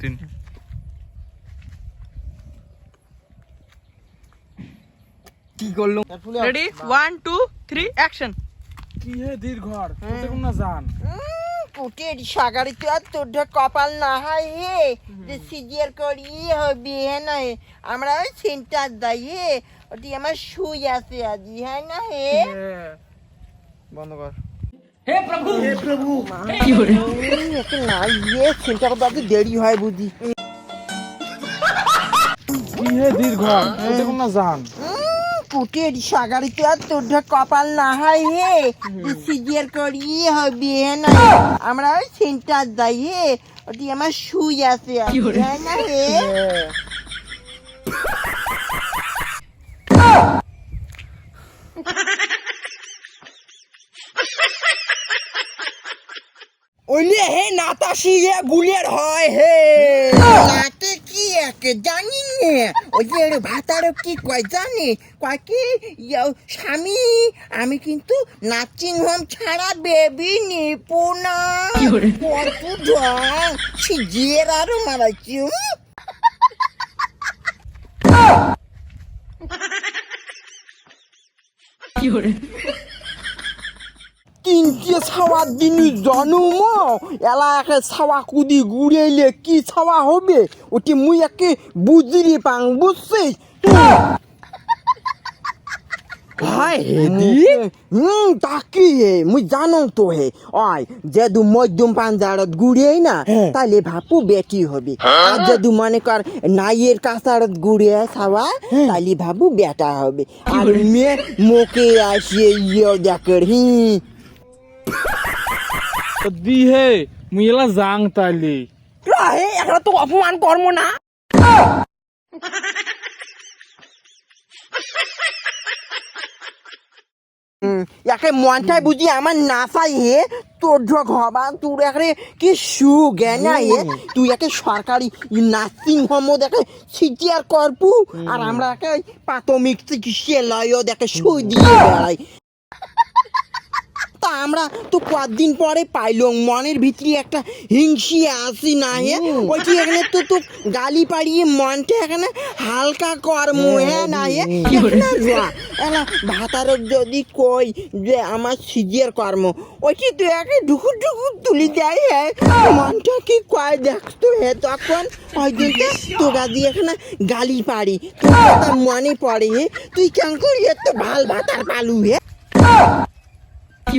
তিন। কি করল ready one two three action কি হে না জান? পুটের সাগারি তো আর তোর কপাল না হয় হে। যে সিজিয়ার করি হবে হ্যাঁ না হে। আমরা ওই সেন্টার দাই হে। ওটি আমার শুই আছে আজি হ্যাঁ না হে। বন্ধ কর। না ইয়ে দেরি হয় বুঝি। কি হে দীর্ঘ? তোতে না জান। পুটের সাগারি তো আর তোর কপাল না হয় হে। সিজিয়ার করি হবে হ্যাঁ না। আমরা ওই সেন্টার দাই হে। ওটি আমার শুই আছে হ্যাঁ না হে। ওলে হে নাতাশি হে গুলের হয় হে। নাতে কি একে জানি নে? ওই যে ভাতার কি কয় জানি? কয় কি? স্বামী আমি কিন্তু নাচিং হোম ছাড়া বেবি নিপু না। কত ঢং সিজিয়ে আরও মারাইছি উম। তিনটে ছাওয়ার দিন জন্ম এলাকে ছাওয়া কুদি গুড়াইলে কি ছাওয়া হবে? ওটি মুই একে বুঝলি পাং বুঝছিস? হাই হুম তাকি হে মুই জানো তো হে। ওই যেদু মধ্যম পাঞ্জারত না তাহলে ভাপু বেটি হবে। আর যেদু মনে কর নাইয়ের কাছারত গুড়িয়ে ছাওয়া তাহলে ভাবু বেটা হবে। আর মেয়ে মোকে আসিয়ে ইয়ে হি তো দি হে মুই এলা জাং তাইলি হে এখন তো অপমান কর্ম না। একে মনটাই বুঝি আমার হে। তোর ঢোক হবা তোর একে কি সু জ্ঞানা হে। তুই একে সরকারি নার্সিং হোম দেখে সিটিআর আর আমরা একে প্রাথমিক চিকিৎসা লয় দেখে সুই দিয়ে বেড়াই আমরা তো কদিন পরে পাইলাম মনের ভিতরে একটা হিংসি আসি না হে ওইটি এখানে তো তো গালি পাড়িয়ে মনটা এখানে হালকা কর্ম হ্যাঁ না হে ভাতারক যদি কই যে আমার সিজিয়ার কর্ম ওইটি তো একে ঢুকুর ঢুকুর তুলি দেয় হ্যাঁ? মনটা কি কয় দেখতো হে তখন ওই দিনটা তোগা দিয়ে এখানে গালি পাড়ি তোর কথা মনে পড়ে হে? তুই কেন করি এত ভালো ভাতার পালু হে? কি